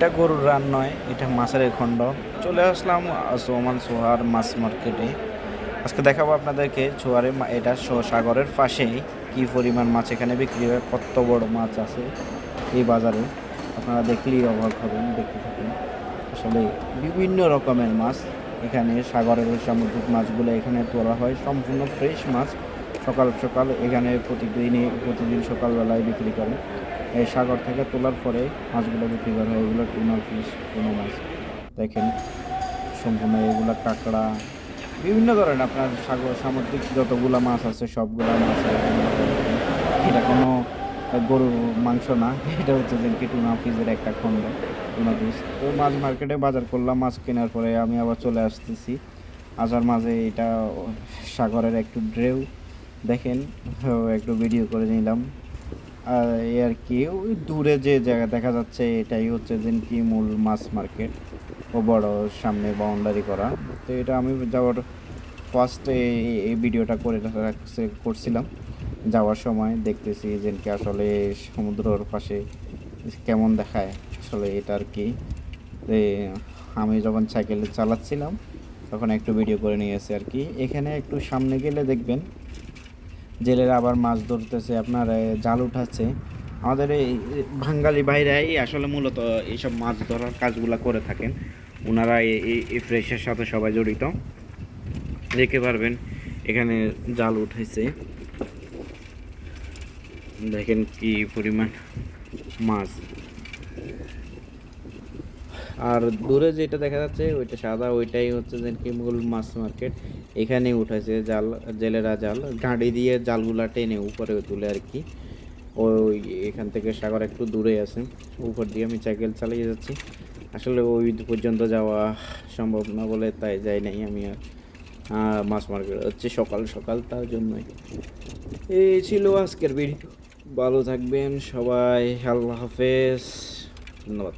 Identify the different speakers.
Speaker 1: এটা গরুর রান নয়, এটা মাছের খণ্ড। চলে আসলাম সোমান সোহার মাছ মার্কেটে। আজকে দেখাবো আপনাদেরকে ছোয়ারে এটা সাগরের পাশেই কি পরিমাণ মাছ এখানে বিক্রি হয়, কত বড় মাছ আছে এই বাজারে। আপনারা দেখলেই অবাক হবেন, দেখতে থাকুন। আসলে বিভিন্ন রকমের মাছ এখানে সাগরের সামুদ্রিক মাছগুলো এখানে তোলা হয়, সম্পূর্ণ ফ্রেশ মাছ। সকাল সকাল এখানে প্রতিদিনই, প্রতিদিন সকালবেলায় বিক্রি করে এই সাগর থেকে তোলার পরে মাছগুলো বিক্রি করা হয়। এগুলো টুনা ফিশ টুনা মাছ। দেখেন, সম্পূর্ণ এগুলো কাঁকড়া, বিভিন্ন ধরনের আপনার সাগর সামুদ্রিক যতগুলো মাছ আছে, সবগুলো মাছ এটা কোনো গরুর মাংস না, এটা হচ্ছে যে কি টুনা ফিজের একটা খণ্ড টুনা ফিস। তো মাছ মার্কেটে বাজার করলাম, মাছ কেনার পরে আমি আবার চলে আসতেছি। আসার মাঝে এটা সাগরের একটু ড্রেউ দেখেন, একটু ভিডিও করে নিলাম। আর কি, ওই দূরে যে জায়গা দেখা যাচ্ছে, এটাই হচ্ছে যে কি মূল মাছ মার্কেট, ও বড় সামনে বাউন্ডারি করা। তো এটা আমি যাওয়ার ফার্স্টে এই ভিডিওটা করে করছিলাম। যাওয়ার সময় দেখতেছি যে কি আসলে সমুদ্রর পাশে কেমন দেখায় আসলে এটা আর কি। আমি যখন সাইকেল চালাচ্ছিলাম, তখন একটু ভিডিও করে নিয়েছি আর কি। এখানে একটু সামনে গেলে দেখবেন জেলেরা আবার মাছ ধরতেছে, আপনার জাল উঠাচ্ছে। আমাদের এই বাঙালি ভাইরাই আসলে মূলত এইসব মাছ ধরার কাজগুলো করে থাকেন। ওনারা এই- ফ্রেশের সাথে সবাই জড়িত। দেখে পারবেন, এখানে জাল উঠেছে। দেখেন কি পরিমাণ মাছ। আর দূরে যেটা দেখা যাচ্ছে, ওইটা সাদা, ওইটাই হচ্ছে যে মূল মাছ মার্কেট। এখানে উঠাইছে জাল, জেলেরা জাল, গাড়ি দিয়ে জালগুলা টেনে উপরে তুলে আর কি। ওই এখান থেকে সাগর একটু দূরে আছে, উপর দিয়ে আমি সাইকেল চালিয়ে যাচ্ছি। আসলে ওই পর্যন্ত যাওয়া সম্ভব না বলে তাই যাই নাই আমি আর মাছ মার্কেট হচ্ছে সকাল সকাল তার জন্যই। এই ছিল আজকের ভিডিও। ভালো থাকবেন সবাই, আল্লাহ হাফেজ, ধন্যবাদ।